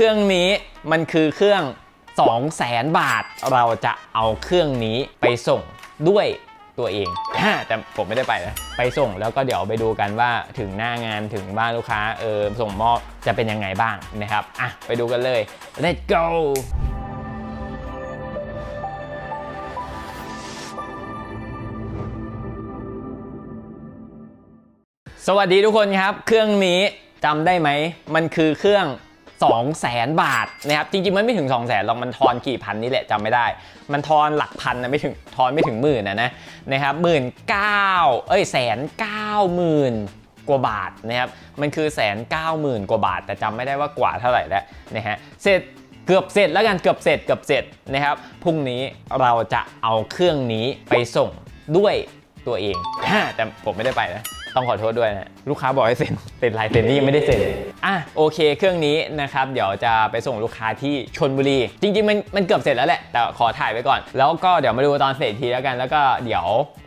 รื่องนี้มันคือเครื่อง 2 0 0แสนบาท เราจะเอาเครื่องนี้ไปส่งด้วยตัวเองอ่าแต่ผมไม่ได้ไปนะไปส่งแล้วก็เดี๋ยวไปดูกันว่าถึงหน้างานถึงบ้านลูกค้าเออส่งมอบจะเป็นยังไงบ้างนะครับอะไปดูกันเลย let's go สวัสดีทุกคนครับ เครื่องนี้จำได้ไหม มันคือเครื่อง 2 0 0แสนบาทนะครับจริงๆมันไม่ถึง 2 0 0แสนหรอกมันทอนกี่พันนี่แหละจำไม่ได้ มันทอนหลักพันนะไม่ถึงทอนไม่ถึงหมื่นนะนะนะครับหมื่นเก้าเอ้ยแสนเก้าหมื่นกว่าบาทนะครับมันคือแสนเก้าหมื่นกว่าบาท แต่จำไม่ได้ว่ากว่าเท่าไหร่แล้วนะฮะเสร็จเกือบเสร็จแล้วกันเกือบเสร็จเกือบเสร็จนะครับพรุ่งนี้เราจะเอาเครื่องนี้ไปส่งด้วยตัวเองแต่ผมไม่ได้ไปนะ ต้องขอโทษด้วยนะลูกค้าบอกให้เซ็นเซ็นลายเซ็นนี่ยังไม่ได้เซ็นเลยอะโอเค เครื่องนี้นะครับเดี๋ยวจะไปส่งลูกค้าที่ชนบุรี จริงๆมันมันเกือบเสร็จแล้วแหละ แต่ขอถ่ายไว้ก่อน แล้วก็เดี๋ยวมาดูตอนเสร็จอีกทีแล้วกัน แล้วก็เดี๋ยว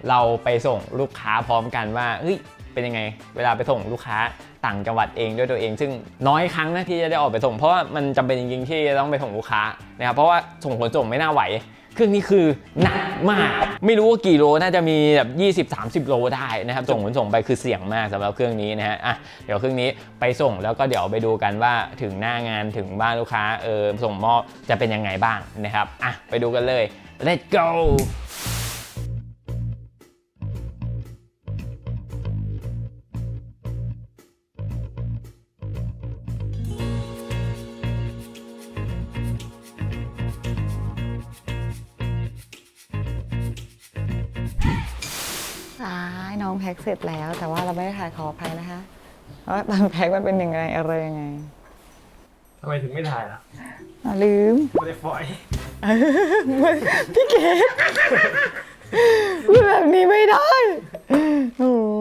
เราไปส่งลูกค้าพร้อมกันว่าเฮ้ยเป็นยังไง เวลาไปส่งลูกค้าต่างจังหวัดเองด้วยตัวเอง ซึ่งน้อยครั้งนะที่จะได้ออกไปส่ง เพราะว่ามันจำเป็นจริงๆที่จะต้องไปส่งลูกค้านะครับเพราะว่าส่งขนส่งไม่น่าไหว เครื่องนี้คือหนักมาก ไม่รู้ว่ากี่โลน่าจะมีแบบ20-30 โลได้นะครับส่งขนส่งไปคือเสี่ยงมากสำหรับเครื่องนี้นะฮะอะเดี๋ยวเครื่องนี้ไปส่งแล้วก็เดี๋ยวไปดูกันว่าถึงหน้างานถึงบ้านลูกค้าเออส่งมอบจะเป็นยังไงบ้างนะครับอะไปดูกันเลย let's go ซ้ายน้องแพ็คเสร็จแล้ว แต่ว่าเราไม่ได้ถ่ายขออภัยนะคะว่าตอนแพ็คมันเป็นยังไงอะไรยังไงทำไมถึงไม่ถ่ายล่ะอะลืม ไม่ได้ฟอย พี่เกดพูดแบบนี้ไม่ได้โอ้โห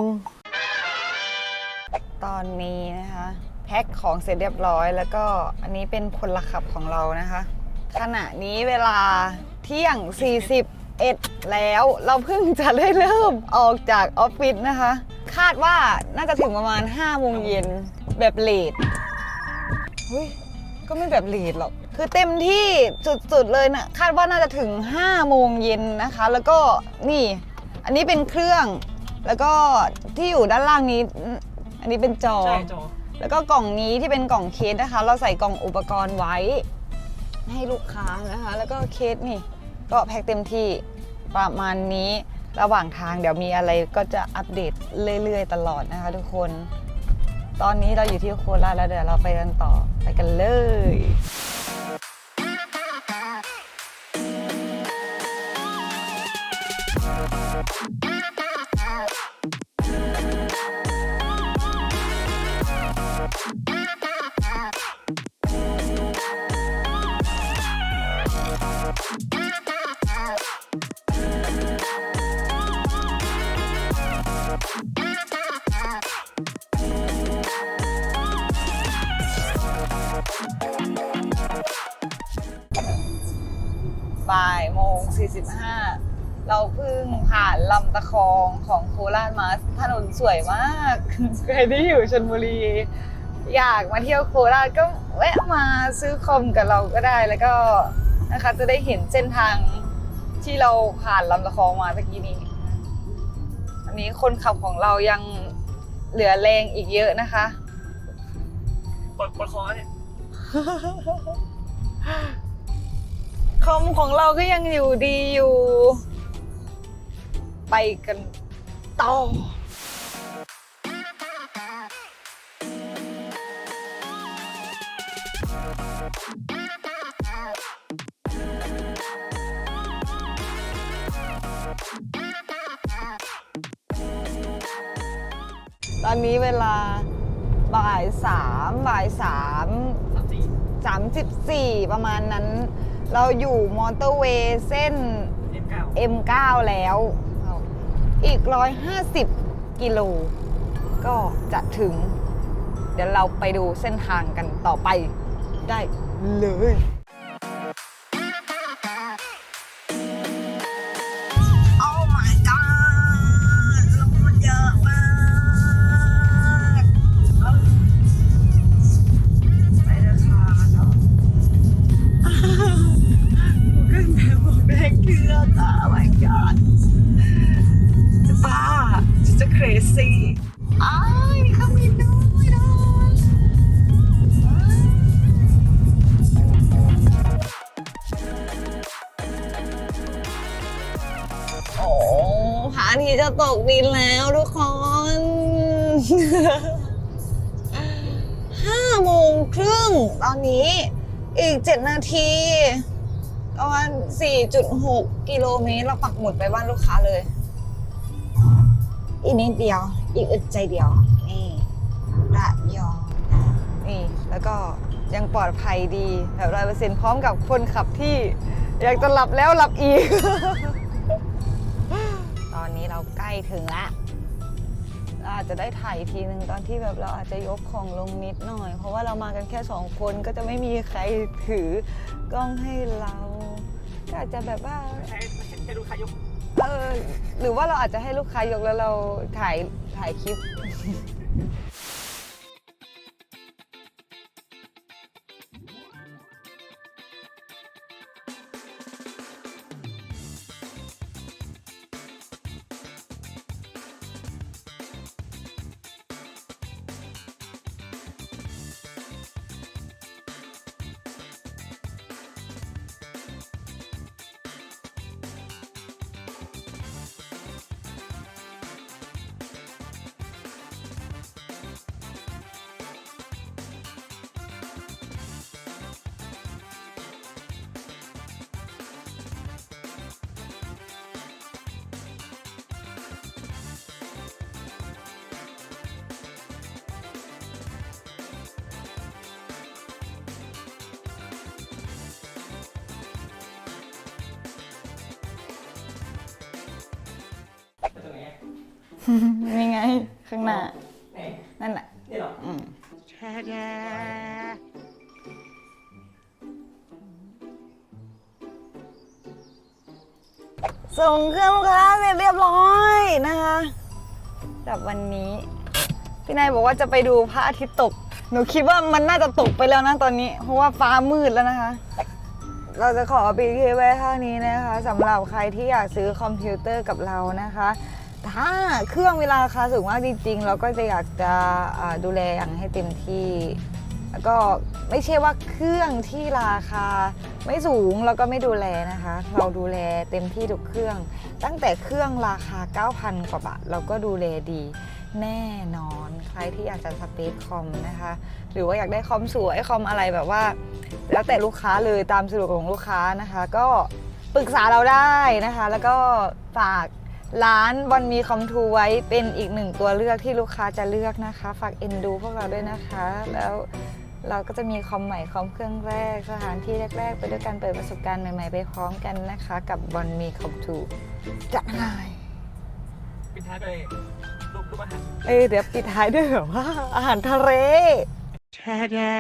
ตอนนี้นะคะ แพ็คของเสร็จเรียบร้อยแล้วก็อันนี้เป็นพลขับของเรานะคะ ขณะนี้เวลาเที่ยง 41แล้ว เราเพิ่งจะได้เริ่มออกจากออฟฟิศนะคะ คาดว่าน่าจะถึงประมาณ5โมงเย็นแบบเลทเฮ้ยก็ไม่แบบลีดหรอก คือเต็มที่สุดๆเลยนะคาดว่าน่าจะถึง5โมงเย็นนะคะ แล้วก็นี่อันนี้เป็นเครื่อง แล้วก็ที่อยู่ด้านล่างนี้ อันนี้เป็นจอใช่จอแล้วก็กล่องนี้ที่เป็นกล่องเคสนะคะ เราใส่กล่องอุปกรณ์ไว้ ให้ลูกค้านะคะ แล้วก็เคสนี่ ก็แพ็คเต็มที่ประมาณนี้ระหว่างทางเดี๋ยวมีอะไรก็จะอัปเดตเรื่อยๆ ตลอดนะคะทุกคน ตอนนี้เราอยู่ที่โคราชแล้วเดี๋ยวเราไปกันต่อไปกันเลย 45 เราเพิ่งผ่านลำตะคองของโคราชมาถนนสวยมากใครที่อยู่ชนบุรี อยากมาเที่ยวโคราชก็แวะมาซื้อคอมกับเราก็ได้แล้วก็นะคะจะได้เห็นเส้นทางที่เราผ่านลำตะคองมาตะกี้นี้อันนี้คนขับของเรายังเหลือแรงอีกเยอะนะคะปดปดคอเนี่ย คอมของเราก็ยังอยู่ดีอยู่ ไปกันต่อตอนนี้เวลาบ่ายสามบ่ายสามสามสี่34ประมาณนั้น เราอยู่มอเตอร์เวย์เส้นเอ็มเก้า M9 แล้ว อีก 150 กิโล ก็จะถึง เดี๋ยวเราไปดูเส้นทางกันต่อไปได้เลย Oh my god จะบ้าจะจะ crazy ไอ้ายเขามีด้วยนะโอ้พระอาทิตย์จะตกดินแล้วทุกคน ห้าโมงครึ่งตอนนี้อีกเจ็ดนาที ประมาณ 4.6 กิโลเมตร เราปักหมุดไปบ้านลูกค้าเลย อีกนิดเดียว อีกอึดใจเดียว นี่ระยองนี่ แล้วก็ยังปลอดภัยดีแบบร้อยเปอร์เซ็นต์พร้อมกับคนขับที่อยากจะหลับแล้วหลับอีก ตอนนี้เราใกล้ถึงละอาจจะได้ถ่ายทีหนึ่งตอนที่แบบเราอาจจะยกของลงนิดหน่อย เพราะว่าเรามากันแค่สองคนก็จะไม่มีใครถือกล้องให้เรา ก็อาจจะแบบว่าใช้ใช้ดูขายก เออหรือว่าเราอาจจะให้ลูกค้ายกแล้วเราถ่ายถ่ายคลิป นี่ไง ข้างหน้า ไหนนั่นแหละ นี่เหรออืมส่งเครื่องลูกค้าเสร็จเรียบร้อยนะคะกับวันนี้ พี่นายบอกว่าจะไปดูพระอาทิตย์ตก หนูคิดว่ามันน่าจะตกไปแล้วนะตอนนี้ เพราะว่าฟ้ามืดแล้วนะคะ เราจะขอปิดคลิปไว้เท่านี้นะคะสำหรับใครที่อยากซื้อคอมพิวเตอร์กับเรานะคะ ถ้าเครื่องเวลาราคาสูงมากจริง ๆ เราก็จะอยากจะดูแลอย่างให้เต็มที่ แล้วก็ไม่ใช่ว่าเครื่องที่ราคาไม่สูงเราก็ไม่ดูแลนะคะ เราดูแลเต็มที่ทุกเครื่อง ตั้งแต่เครื่องราคา 9,000 กว่าบาทเราก็ดูแลดีแน่นอนใครที่อยากจะสเปคคอมนะคะ หรือว่าอยากได้คอมสวยคอมอะไรแบบว่า แล้วแต่ลูกค้าเลยตามสะดวกของลูกค้านะคะ ก็ปรึกษาเราได้นะคะ แล้วก็ฝาก ร้านบอลมีคอมทูไว้เป็นอีกหนึ่งตัวเลือกที่ลูกค้าจะเลือกนะคะ ฝากเอ็นดูพวกเราด้วยนะคะ แล้วเราก็จะมีคอมใหม่คอมเครื่องแรก สถานที่แรก ๆ ไปด้วยกันเปิดประสบการณ์ใหม่ๆ ไปพร้อมกันนะคะ กับบอลมีคอมทูจะไงปิดท้ายด้วยรูปรูปอาหารเอ้ยเดี๋ยวปิดท้ายด้วยแบบว่าอาหารทะเลแช่